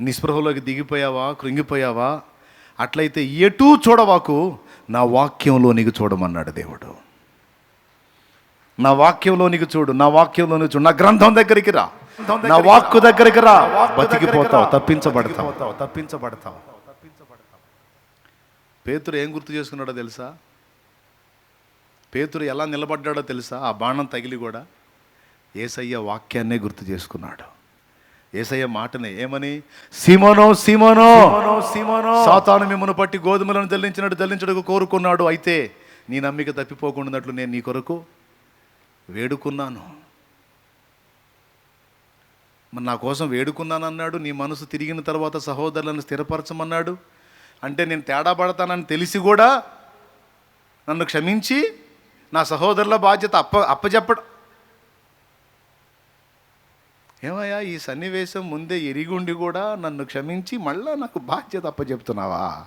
నిస్పృహలోకి దిగిపోయావా? కృంగిపోయావా? అట్లయితే ఎటూ చూడవాకు. నా వాక్యంలోనికి చూడమన్నాడు దేవుడు. నా వాక్యంలోనికి చూడు. నా వాక్యంలోనికి చూడు. నా గ్రంథం దగ్గరికి రా. నా వాక్కు దగ్గరికి రా. బతికిపోతావు తప్పించబడతావు. తప్పించబడతావు. పేతురు ఏం గుర్తు చేసుకున్నాడో తెలుసా? పేతురు ఎలా నిలబడ్డాడో తెలుసా? ఆ బాణం తగిలి కూడా ఏసయ్య వాక్యాన్నే గుర్తు చేసుకున్నాడు. ఏసయ్య మాటనే ఏమని? సీమోనో సీమోనో సీమోనో సాతాను మిమ్మల్ని పట్టి గోధుమలను జల్లించినట్టు జల్లించడానికి కోరుకున్నాడు. అయితే నీ నమ్మిక తప్పిపోకుండానట్లు నేను నీ కొరకు వేడుకున్నాను. మరి నా కోసం వేడుకున్నాను అన్నాడు నీ మనసు తిరిగిన తర్వాత సహోదరులను స్థిరపరచమన్నాడు. అంటే నేను తేడా పడతానని తెలిసి కూడా నన్ను క్షమించి నా సహోదరుల బాధ్యత అప్ప అప్పచెప్పడం ఏమయ్యా ఈ సన్నివేశం ముందే ఎరిగుండి కూడా నన్ను క్షమించి మళ్ళా నాకు బాధ్యత అప్పచెప్తున్నావా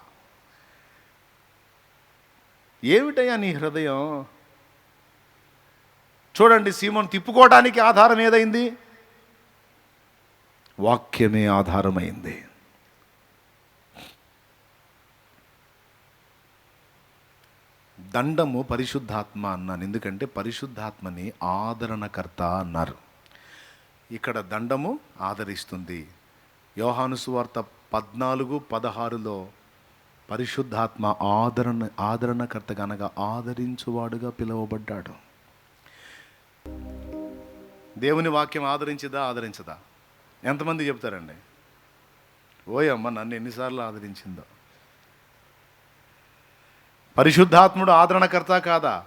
ఏమిటయ్యా నీ హృదయం? చూడండి సీమను తిప్పుకోవడానికి ఆధారం ఏదైంది? వాక్యమే ఆధారమైంది. దండము పరిశుద్ధాత్మ అన్నాను. ఎందుకంటే పరిశుద్ధాత్మని ఆదరణకర్త అన్నారు. ఇక్కడ దండము ఆదరిస్తుంది. యోహానుసువార్త పద్నాలుగు పదహారులో పరిశుద్ధాత్మ ఆదరణ ఆదరణకర్త గనక ఆదరించువాడుగా పిలువబడ్డాడు. దేవుని వాక్యం ఆదరించదా ఆదరించదా? ఎంతమంది చెప్తారండి? ఓయమ్మ నన్ను ఎన్నిసార్లు ఆదరించిందో? పరిశుద్ధాత్ముడు ఆదరణకర్త కాదా?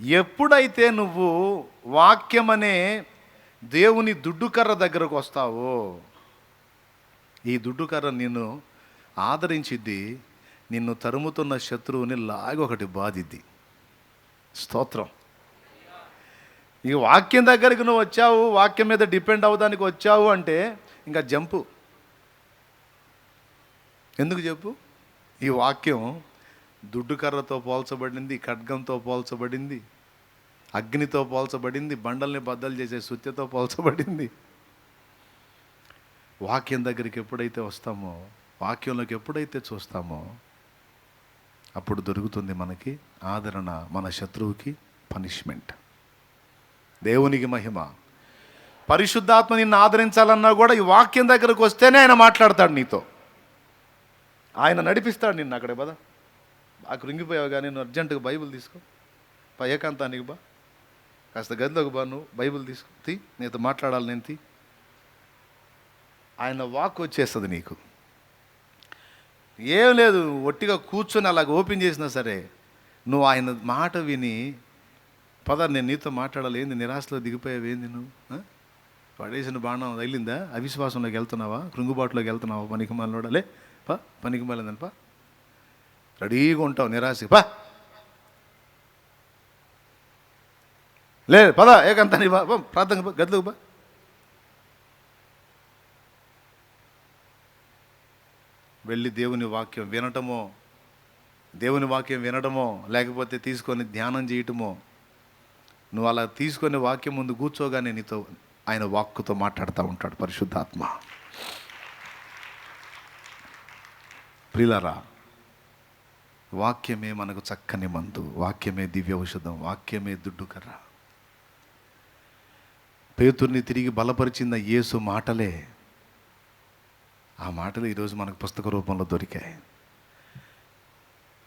ఎప్పుడైతే నువ్వు వాక్యమనే దేవుని దుడ్డుకర్ర దగ్గరకు వస్తావో? ఈ దుడ్డుకర్ర నిన్ను ఆదరించిద్ది నిన్ను తరుముతున్న శత్రువుని లాగొకటి ఒకటి బాధిద్ది. స్తోత్రం. ఈ వాక్యం దగ్గరికి నువ్వు వచ్చావు వాక్యం మీద డిపెండ్ అవ్వడానికి వచ్చావు అంటే ఇంకా జంపు. ఎందుకు చెప్పు ఈ వాక్యం దుడ్డు కర్రతో పోల్చబడింది ఖడ్గంతో పోల్చబడింది. అగ్నితో పోల్చబడింది బండల్ని బద్దలు చేసే సుత్యతో పోల్చబడింది. వాక్యం దగ్గరికి ఎప్పుడైతే వస్తామో వాక్యంలోకి ఎప్పుడైతే చూస్తామో అప్పుడు దొరుకుతుంది మనకి ఆదరణ మన శత్రువుకి పనిష్మెంట్. దేవునికి మహిమ. పరిశుద్ధాత్మ నిన్ను ఆదరించాలన్నా కూడా ఈ వాక్యం దగ్గరకు వస్తేనే ఆయన మాట్లాడతాడు నీతో. ఆయన నడిపిస్తాడు నిన్ను అక్కడ పద. ఆ కృంగిపోయావు కానీ నువ్వు అర్జెంటుగా బైబిల్ తీసుకో. పా ఏకాంతానికి బా కాస్త గదిలోకి బా నువ్వు బైబిల్ తీసుకో నీతో మాట్లాడాలి నేను తీ. ఆయన వాక్ వచ్చేస్తుంది నీకు. ఏం లేదు ఒట్టిగా కూర్చొని అలాగ ఓపెన్ చేసినా సరే నువ్వు ఆయన మాట విని పద నేను నీతో మాట్లాడాలి ఏంది నిరాశలో దిగిపోయావు ఏంది నువ్వు? పడేసిన బాణం తగిలిందా? అవిశ్వాసంలోకి వెళ్తున్నావా? కృంగుబాటులోకి వెళ్తున్నావా? పనికి మాలోడలే పా పనికి మాలిందని రెడీగా ఉంటావు నిరాశ పా. లేదు పద ఏకంత బా ప్రార్థన గదిలోకి బా వెళ్ళి దేవుని వాక్యం వినటమో దేవుని వాక్యం వినడమో లేకపోతే తీసుకొని ధ్యానం చేయటమో నువ్వు అలా తీసుకొని వాక్యం ముందు కూర్చోగానే నీతో ఆయన వాక్కుతో మాట్లాడుతూ ఉంటాడు పరిశుద్ధాత్మ. ప్రిలరా వాక్యమే మనకు చక్కని మందు వాక్యమే దివ్య ఔషధం వాక్యమే దుడ్డుకర్ర. పేతుర్ని తిరిగి బలపరిచిన యేసు మాటలే ఆ మాటలు ఈరోజు మనకు పుస్తక రూపంలో దొరికాయి.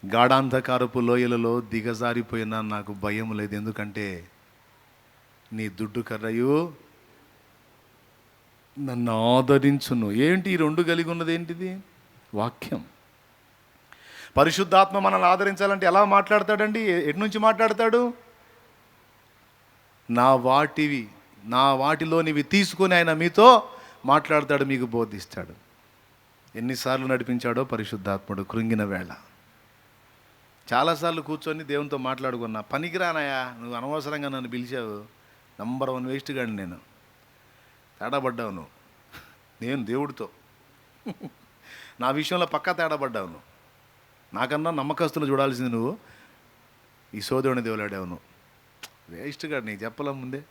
గాఢాంధకారపు లోయలలో దిగజారిపోయినా నాకు భయం లేదు. ఎందుకంటే నీ దుడ్డు కర్రయు నన్ను ఆదరించును. ఏంటి ఈ రెండు కలిగి ఉన్నది ఏంటిది? వాక్యం. పరిశుద్ధాత్మ మనల్ని ఆదరించాలంటే ఎలా మాట్లాడతాడండి? ఎటు నుంచి మాట్లాడతాడు? నా వాటివి నా వాటిలోనివి తీసుకొని ఆయన మీతో మాట్లాడతాడు మీకు బోధిస్తాడు. ఎన్నిసార్లు నడిపించాడో పరిశుద్ధాత్ముడు కృంగిన వేళ. చాలాసార్లు కూర్చొని దేవునితో మాట్లాడుకున్నా పనికిరానాయా నువ్వు అనవసరంగా నన్ను పిలిచావు నంబర్ వన్ వేస్ట్ గాని నేను. తేడాపడ్డావు నువ్వు. నేను దేవుడితో. నా విషయంలో పక్కా తేడాపడ్డావు నువ్వు. నాకన్నా నమ్మకస్తులు చూడాల్సింది నువ్వు. ఈ సోదరుని దేవులాడావు నువ్వు. వేస్ట్ గాడు నీకు చెప్పలే ముందే.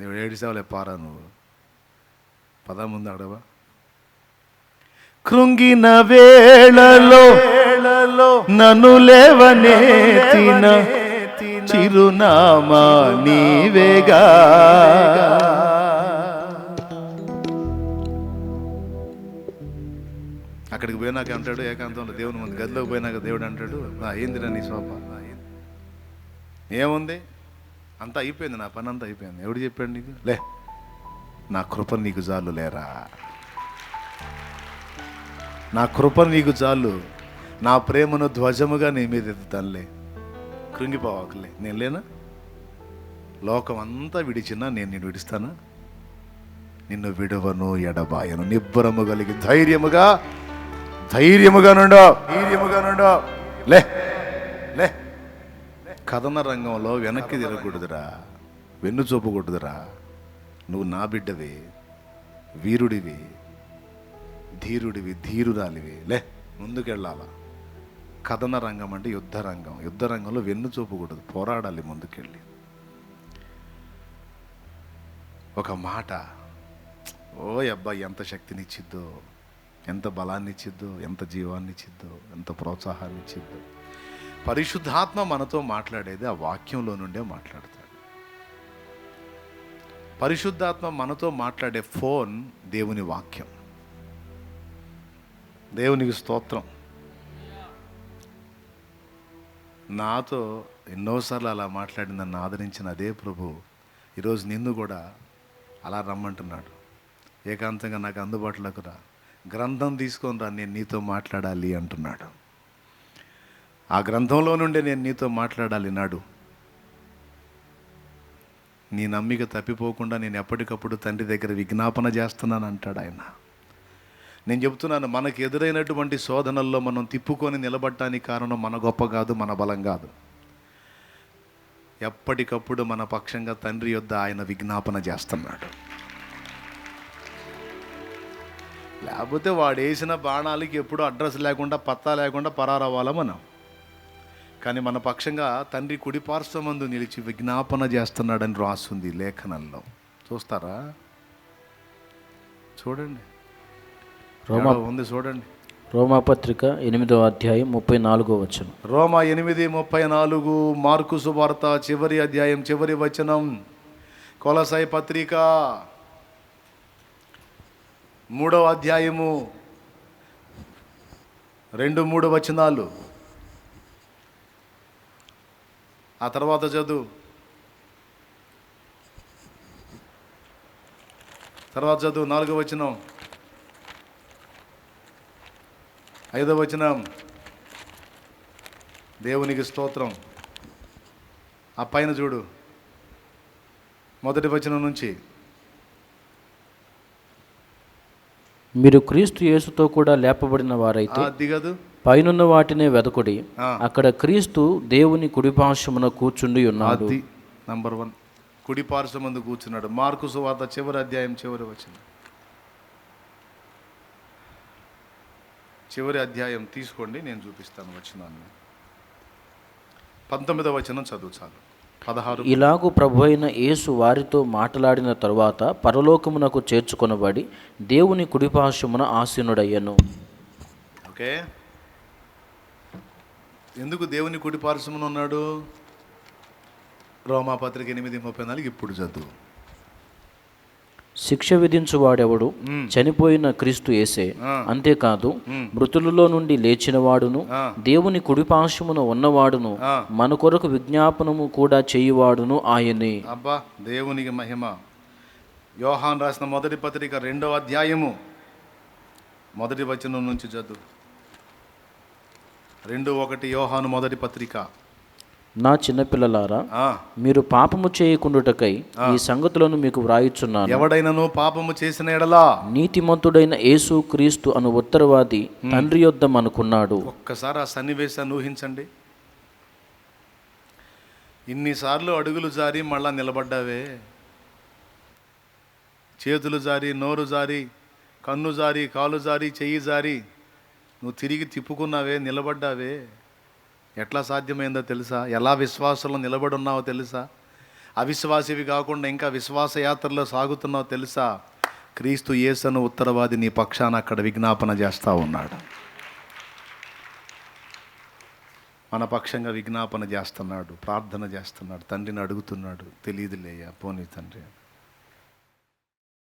నువ్వు ఏడిసావులే పారా నువ్వు. పద ముందు అడవా కృంగిన వేళలో నన్ను లేవనెత్తిన చిరునామా నీవేగా. అక్కడికి పోయినాక అంటాడు ఏకాంతంలో దేవుని ముందు గదిలోకి పోయినాక దేవుడు అంటాడు "నా ఏందిరా నీ ఏంది?" ఏముంది? అంతా అయిపోయింది నా పని అంతా అయిపోయింది. ఎవడు చెప్పాడు నీకు? లే నా కృప నీకు చాలు లేరా? నా కృప నీకు చాలు. నా ప్రేమను ధ్వజముగా నీ మీద ఎత్తుతానులే. కృంగిపోవాకలే. నేను లేనా? లోకం అంతా విడిచినా నేను నిన్ను విడిస్తానా? నిన్ను విడవను ఎడబాయను. నిబ్బరము కలిగి ధైర్యముగా ధైర్యముగా నుండో ధైర్యముగా నుండో. లే లే కథన రంగంలో వెనక్కి తిరగకూడదురా. వెన్ను చూపకూడదురా నువ్వు నా బిడ్డవి వీరుడివి ధీరుడివి ధీరురాలివి. లే ముందుకెళ్ళాలా? కథన రంగం అంటే యుద్ధ రంగం. యుద్ధ రంగంలో వెన్ను చూపకూడదు పోరాడాలి ముందుకెళ్ళి. ఒక మాట ఓ అబ్బా ఎంత శక్తినిచ్చిద్దో ఎంత బలాన్ని ఇచ్చిద్దో ఎంత జీవాన్ని ఇచ్చిద్దో ఎంత ప్రోత్సాహాన్ని ఇచ్చిద్దో పరిశుద్ధాత్మ మనతో మాట్లాడేది ఆ వాక్యంలో నుండే మాట్లాడతాడు. పరిశుద్ధాత్మ మనతో మాట్లాడే ఫోన్ దేవుని వాక్యం. దేవునికి స్తోత్రం. నాతో ఎన్నోసార్లు అలా మాట్లాడి నన్ను ఆదరించిన అదే ప్రభు ఈరోజు నిన్ను కూడా అలా రమ్మంటున్నాడు. ఏకాంతంగా నాకు అందుబాటులోకి రా. గ్రంథం తీసుకొని రా నేను నీతో మాట్లాడాలి అంటున్నాడు. ఆ గ్రంథంలో నుండే నేను నీతో మాట్లాడాలి నాడు. నీ నమ్మిక తప్పిపోకుండా నేను ఎప్పటికప్పుడు తండ్రి దగ్గర విజ్ఞాపన చేస్తున్నాను అంటాడు ఆయన. నేను చెప్తున్నాను మనకు ఎదురైనటువంటి శోధనల్లో మనం తిప్పుకొని నిలబడటానికి కారణం మన గొప్ప కాదు మన బలం కాదు. ఎప్పటికప్పుడు మన పక్షంగా తండ్రి యొద్ద ఆయన విజ్ఞాపన చేస్తున్నాడు. లేకపోతే వాడు వేసిన బాణాలకి ఎప్పుడూ అడ్రస్ లేకుండా పత్తా లేకుండా పరారవ్వాలా మనం? కానీ మన పక్షంగా తండ్రి కుడి పార్శ్వమందు నిలిచి విజ్ఞాపన చేస్తున్నాడని రాస్తుంది లేఖనంలో. చూస్తారా? చూడండి. రోమా ఉంది చూడండి. రోమాపత్రిక ఎనిమిదవ అధ్యాయం ముప్పై నాలుగో వచనం. రోమా ఎనిమిది ముప్పై నాలుగు మార్కు సువార్త చివరి అధ్యాయం చివరి వచనం. కొలసాయి పత్రిక మూడవ అధ్యాయము రెండు మూడు వచనాలు. ఆ తర్వాత చదువు. తర్వాత చదువు నాలుగో వచనం. ఐదవ వచనం. దేవునికి స్తోత్రం. ఆ పైన చూడు. మొదటి వచనం నుంచి. మీరు క్రీస్తు యేసుతో కూడా లేపబడిన వారైతే దిగదు. పైనున్న వాటినే వెదకుడి. అక్కడ క్రీస్తు దేవుని కుడిపార్శ్వమున కూర్చుండి ఉన్నాడు. నంబర్ వన్ కుడి పార్శ్వమందు కూర్చున్నాడు. మార్కు సువార్త చివరి అధ్యాయం చివరి వచనం. చివరి అధ్యాయం తీసుకోండి నేను చూపిస్తాను వచనాన్ని. పంతొమ్మిదవ వచనం చదువు చాలు. పదహారు. ఇలాగు ప్రభు అయిన యేసు వారితో మాట్లాడిన తరువాత పరలోకమునకు చేర్చుకొనబడి దేవుని కుడిపార్శ్వమున ఆసీనుడయ్యను. ఓకే? ఎందుకు దేవుని కుడి పార్శ్వమున ఉన్నాడు? రోమాపత్రిక ఎనిమిది ముప్పై నాలుగు ఇప్పుడు చదువు. శిక్ష విధించువాడెవడు. చనిపోయిన క్రీస్తు ఆ. అంతేకాదు మృతులలో నుండి లేచినవాడును ఆ. దేవుని కుడిపార్శ్వమున ఉన్నవాడును. మన కొరకు విజ్ఞాపనము కూడా చేయువాడును ఆయనే. అబ్బా దేవునికి మహిమ. యోహాన్ రాసిన మొదటి పత్రిక రెండవ అధ్యాయము. మొదటి వచనం నుంచి చదువు. రెండు ఒకటి యోహాను మొదటి పత్రిక. నా చిన్నపిల్లలారా మీరు పాపము చేయకుండుటకై ఈ సంగతులను మీకు వ్రాయిచున్నాను. ఎవడైనను పాపము చేసిన ఎడలా? నీతిమంతుడైన యేసు క్రీస్తు అను ఉత్తరవాది తండ్రి యొద్ద మనకున్నాడు. ఒక్కసారి ఆ సన్నివేశాన్ని ఊహించండి. ఇన్నిసార్లు అడుగులు జారి మళ్ళా నిలబడ్డావే. చేతులు జారి నోరు జారి కన్ను జారి కాలు జారి చెయ్యి జారి. నువ్వు తిరిగి తిప్పుకున్నావే నిలబడ్డావే. ఎట్లా సాధ్యమైందో తెలుసా? ఎలా విశ్వాసంలో నిలబడి ఉన్నావో తెలుసా? అవిశ్వాసివి కాకుండా ఇంకా విశ్వాస యాత్రలో సాగుతున్నావో తెలుసా? క్రీస్తు యేసను ఉత్తరవాది నీ పక్షాన అక్కడ విజ్ఞాపన చేస్తూ ఉన్నాడు. మన పక్షంగా విజ్ఞాపన చేస్తున్నాడు ప్రార్థన చేస్తున్నాడు తండ్రిని అడుగుతున్నాడు. తెలియదులేయ పోనీ తండ్రి.